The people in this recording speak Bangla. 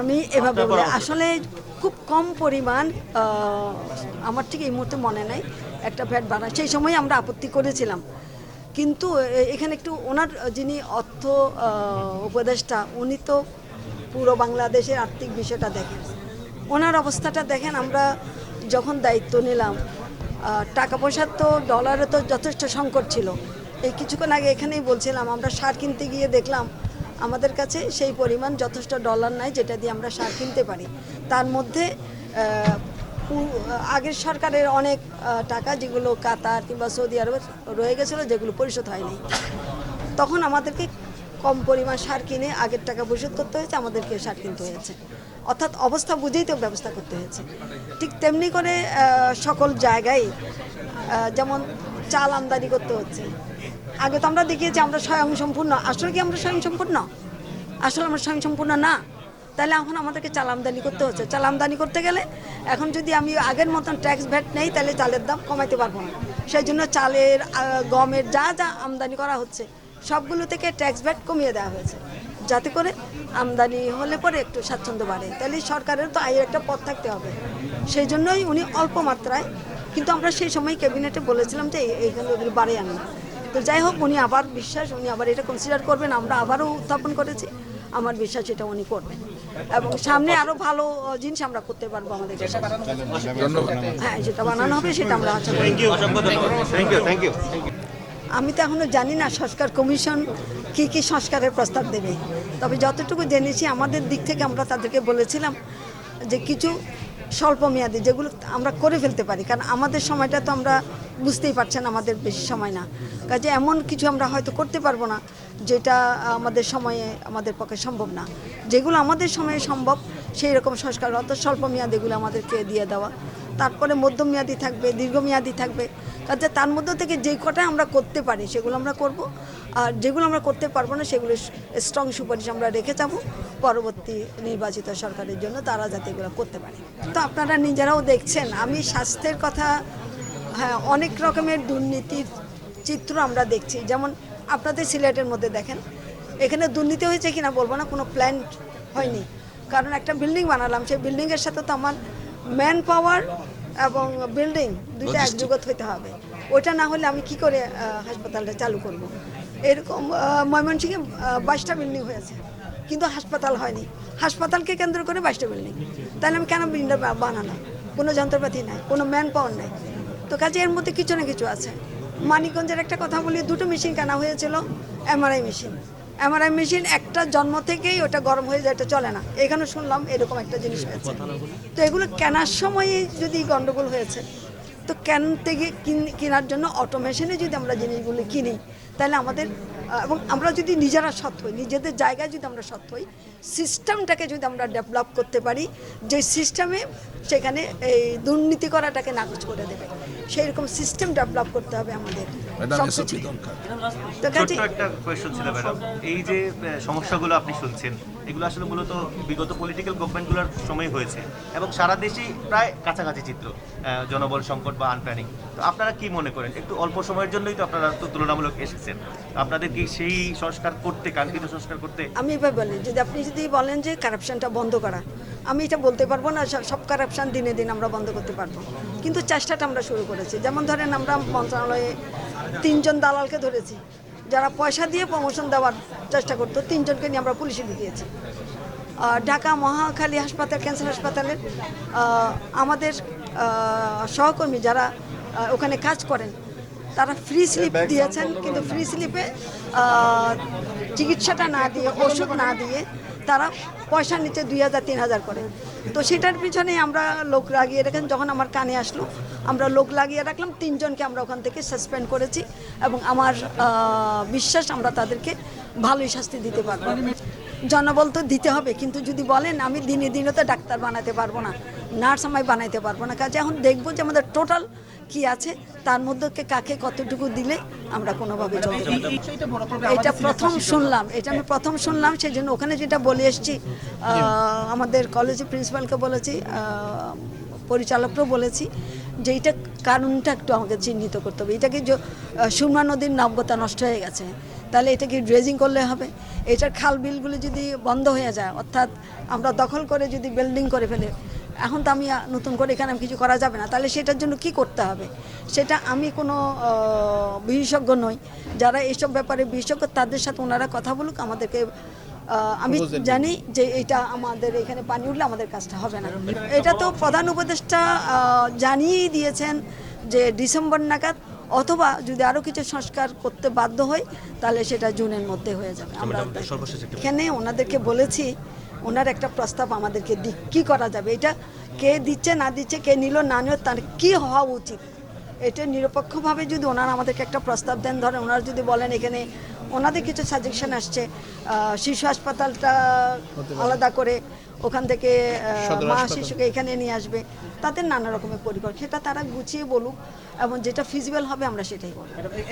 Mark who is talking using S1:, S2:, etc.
S1: আমি এভাবে বলি আসলে খুব কম পরিমাণ আমার ঠিক এই মুহূর্তে মনে নেই একটা ভ্যাট বাড়া সেই সময় আমরা আপত্তি করেছিলাম। কিন্তু এখানে একটু ওনার যিনি অর্থ উপদেষ্টা উনি তো পুরো বাংলাদেশের আর্থিক বিষয়টা দেখেন। ওনার অবস্থাটা দেখেন আমরা যখন দায়িত্ব নিলাম টাকা পয়সার তো ডলারে তো যথেষ্ট সংকট ছিল। এই কিছুক্ষণ আগে এখানেই বলছিলাম আমরা সার কিনতে গিয়ে দেখলাম আমাদের কাছে সেই পরিমাণ যথেষ্ট ডলার নাই যেটা দিয়ে আমরা সার কিনতে পারি। তার মধ্যে আগের সরকারের অনেক টাকা যেগুলো কাতার কিংবা সৌদি আরবে রয়ে গেছিল যেগুলো পরিশোধ হয়নি। তখন আমাদেরকে কম পরিমাণ সার কিনে আগের টাকা পরিশোধ করতে হয়েছে, আমাদেরকে সার কিনতে হয়েছে। অর্থাৎ অবস্থা বুঝেই তো ব্যবস্থা করতে হয়েছে। ঠিক তেমনি করে সকল জায়গায় যেমন চাল আমদানি করতে হচ্ছে আগে তো আমরা দেখিয়েছি, আমরা স্বয়ংসম্পূর্ণ। আসলে কি আমরা স্বয়ংসম্পূর্ণ? আসলে আমরা স্বয়ংসম্পূর্ণ না। তাহলে এখন আমাদেরকে চাল আমদানি করতে হচ্ছে। চাল আমদানি করতে গেলে এখন যদি আমি আগের মতন ট্যাক্স ভ্যাট নেই, তাহলে চালের দাম কমাইতে পারব না। সেই জন্য চালের গমের যা যা আমদানি করা হচ্ছে, সবগুলো থেকে ট্যাক্স ভ্যাট কমিয়ে দেওয়া হয়েছে। যাতে করে আমদানি হলে পরে একটু স্বাচ্ছন্দ্য বাড়ে। তাহলে সরকারের তো আয়ের একটা পথ থাকতে হবে। সেই জন্যই উনি অল্প মাত্রায়, কিন্তু আমরা সেই সময় ক্যাবিনেটে বলেছিলাম যে এই- এইখানে ওগুলো বাড়ে আনবে। তো যাই হোক উনি আবার বিশ্বাস উনি আবার এটা কনসিডার করবেন আমরা আবারও উত্থাপন করেছি। আমার বিশ্বাস এটা উনি করবেন। এবং সামনে আরও ভালো জিনিস আমরা করতে পারব আমাদের হ্যাঁ যেটা বানানো হবে সেটা আমরা আশা করি। আমি তো এখনও জানি না সংস্কার কমিশন কি কি সংস্কারের প্রস্তাব দেবে। তবে যতটুকু জেনেছি আমাদের দিক থেকে আমরা তাদেরকে বলেছিলাম যে কিছু স্বল্প মেয়াদি যেগুলো আমরা করে ফেলতে পারি। কারণ আমাদের সময়টা তো আমরা বুঝতেই পারছেন, আমাদের বেশি সময় না। কাজে এমন কিছু আমরা হয়তো করতে পারব না, যেটা আমাদের সময়ে আমাদের পক্ষে সম্ভব না। যেগুলো আমাদের সময়ে সম্ভব সেই রকম সংস্কার অত স্বল্প মেয়াদিগুলো আমাদেরকে দিয়ে দেওয়া। তারপরে মধ্যমেয়াদী থাকবে, দীর্ঘমেয়াদী থাকবে। কাজে তার মধ্যে থেকে যে কটা আমরা করতে পারি সেগুলো আমরা করব। আর যেগুলো আমরা করতে পারব না সেগুলো স্ট্রং সুপারিশ আমরা রেখে যাব পরবর্তী নির্বাচিত সরকারের জন্য তারা যাতে এগুলো করতে পারে। তো আপনারা নিজেরাও দেখছেন, আমি স্বাস্থ্যের কথা হ্যাঁ অনেক রকমের দুর্নীতির চিত্র আমরা দেখছি। যেমন আপনাদের সিলেটের মধ্যে দেখেন, এখানে দুর্নীতি হয়েছে কিনা বলব না, কোনো প্ল্যান হয়নি। কারণ একটা বিল্ডিং বানালাম, সেই বিল্ডিংয়ের সাথে তো আমার ম্যান পাওয়ার এবং বিল্ডিং দুইটা একজগত হইতে হবে। ওইটা না হলে আমি কি করে হাসপাতালটা চালু করব। এরকম ময়মনসিংহে বাইশটা বিল্ডিং হয়েছে। কিন্তু হাসপাতাল হয়নি। হাসপাতালকে কেন্দ্র করে বাইশটা বিল্ডিং তাহলে আমি কেন বিল্ডিং বানানো কোনো যন্ত্রপাতি নাই কোনো ম্যান পাওয়ার নাই। তো কাজে এর মধ্যে কিছু না কিছু আছে। মানিকগঞ্জের একটা কথা বলি দুটো মেশিন কেনা হয়েছিল এমআরআই মেশিন এমআরআই মেশিন একটা জন্ম থেকেই ওটা গরম হয়ে যায় এটা চলে না। এখানে শুনলাম এরকম একটা জিনিস হয়েছে। তো এগুলো কেনার সময়ই যদি গন্ডগোল হয়েছে তো কেন থেকে কিন- কেনার জন্য অটোমেশনে যদি আমরা জিনিসগুলো কিনি তাহলে আমাদের এবং আমরা যদি নিজেরা সৎ হই নিজেদের জায়গায় যদি আমরা সৎ হই সিস্টেমটাকে যদি আমরা ডেভেলপ করতে পারি যে সিস্টেমে সেখানে এই দুর্নীতি করাটাকে নাকচ করে দেবে। সেই রকম সিস্টেম ডেভেলপ করতে হবে আমাদের।
S2: এই যে সমস্যাগুলো আপনি শুনছেন এগুলো আসলে মূলত বিগত পলিটিক্যাল গভর্নমেন্টগুলোর সময় হয়েছে এবং সারা দেশেই প্রায় কাছাকাছি চিত্র জনবল সংকট বা আনপ্ল্যানিং তো আপনারা কি মনে করেন? একটু অল্প সময়ের জন্যই তো আপনারা তো তুলনামূলক এসেছেন। আপনাদের কি সেই সংস্কার করতে, কাঙ্ক্ষিত সংস্কার করতে?
S1: আমি এবার বলি, যদি আপনি যদি বলেন যে কারাপশনটা বন্ধ করা, আমি এটা বলতে পারব না সব- কারাপশন দিনে দিন আমরা বন্ধ করতে পারব। কিন্তু চেষ্টাটা আমরা শুরু করেছি। যেমন ধরেন আমরা মন্ত্রণালয়ে তিনজন দালালকে ধরেছি। যারা পয়সা দিয়ে প্রমোশন দেওয়ার চেষ্টা করতো তিনজনকে নিয়ে আমরা পুলিশে দিয়েছি ঢাকা মহাখালী হাসপাতাল ক্যান্সার হাসপাতালের আমাদের সহকর্মী যারা ওখানে কাজ করেন তারা ফ্রি স্লিপ দিয়েছেন কিন্তু ফ্রি স্লিপে চিকিৎসাটা না দিয়ে ওষুধ না দিয়ে তারা পয়সা নিচে দুই হাজার, তিন হাজার করে। তো সেটার পিছনে আমরা লোক লাগিয়ে রাখেন যখন আমার কানে আসলো, আমরা লোক লাগিয়ে রাখলাম, তিনজনকে আমরা ওখান থেকে সাসপেন্ড করেছি এবং আমার বিশ্বাস আমরা তাদেরকে ভালোই শাস্তি দিতে পারব। জনবল তো দিতে হবে, কিন্তু যদি বলেন, আমি দিনে দিনে তো ডাক্তার বানাতে পারব না। নার্স আমায় বানাইতে পারব না। কাজে এখন দেখব যে আমাদের টোটাল কি আছে তার মধ্যে কে কাকে কতটুকু দিলে আমরা কোনোভাবে চলতে পারব। এটা প্রথম শুনলাম এটা আমি প্রথম শুনলাম সেই জন্য ওখানে যেটা বলে এসছি আমাদের কলেজের প্রিন্সিপালকে বলেছি পরিচালককেও বলেছি যে এইটা কারণটা একটু আমাকে চিহ্নিত করতে হবে। এটাকে সুরমা নদীর নব্যতা নষ্ট হয়ে গেছে তাহলে এটা কি ড্রেজিং করলে হবে। এটার খাল বিলগুলো যদি বন্ধ হয়ে যায় অর্থাৎ আমরা দখল করে যদি বিল্ডিং করে ফেলে এখন তো আমি নতুন করে এখানে কিছু করা যাবে না। তাহলে সেটার জন্য কি করতে হবে? সেটা আমি কোনো বিশেষজ্ঞ নই। যারা এইসব ব্যাপারে বিশেষজ্ঞ তাদের সাথে ওনারা কথা বলুক আমাদেরকে আমি জানি যে এটা আমাদের এখানে পানি উঠলে আমাদের কাজটা হবে না। এটা তো প্রধান উপদেষ্টা জানিয়েই দিয়েছেন যে ডিসেম্বর নাগাদ অথবা যদি আরও কিছু সংস্কার করতে বাধ্য হই তাহলে সেটা জুনের মধ্যে হয়ে যাবে। আমরা এখানে ওনাদেরকে বলেছি ওনার একটা প্রস্তাব আমাদেরকে দিক কী করা যাবে? এটা কে দিচ্ছে না দিচ্ছে কে নিল না নিল তার কী হওয়া উচিত? এটা নিরপেক্ষভাবে যদি ওনারা আমাদেরকে একটা প্রস্তাব দেন ধরেন ওনারা যদি বলেন এখানে ওনাদের কিছু সাজেশন আসছে শিশু হাসপাতালটা আলাদা করে ওখান থেকে মা শিশুকে এখানে নিয়ে আসবে তাদের নানা রকমের পরিকল্পনা সেটা তারা গুছিয়ে বলুক এবং যেটা ফিজিবল হবে আমরা সেটাই বলব।